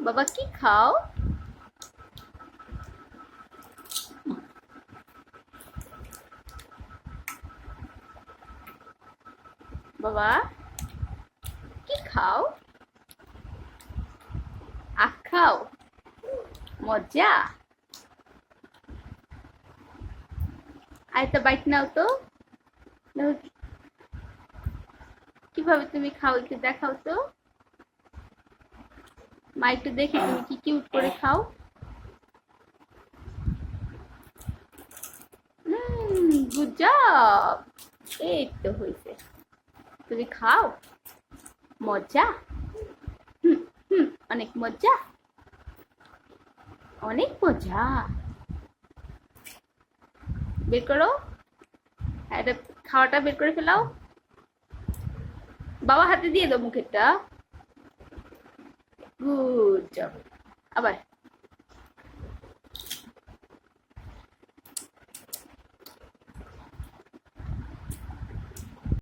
বাবা, কি খাও? বাবা, কি খাও? আখ খাও? মজা? আয় তো বাইট নাও তো। কীভাবে তুমি খাও, একটু দেখাও তো। মা, একটু দেখি তুমি কি কিউট করে খাও। গুড জব এই তো হয়েছে। তুমি খাও। মজা। অনেক মজা। অনেক মজা। বের করো। এটা খাওয়াটা বের করে ফেলাও। বাবা, হাতে দিয়ে দাও মুখেরটা। গুড জব আবার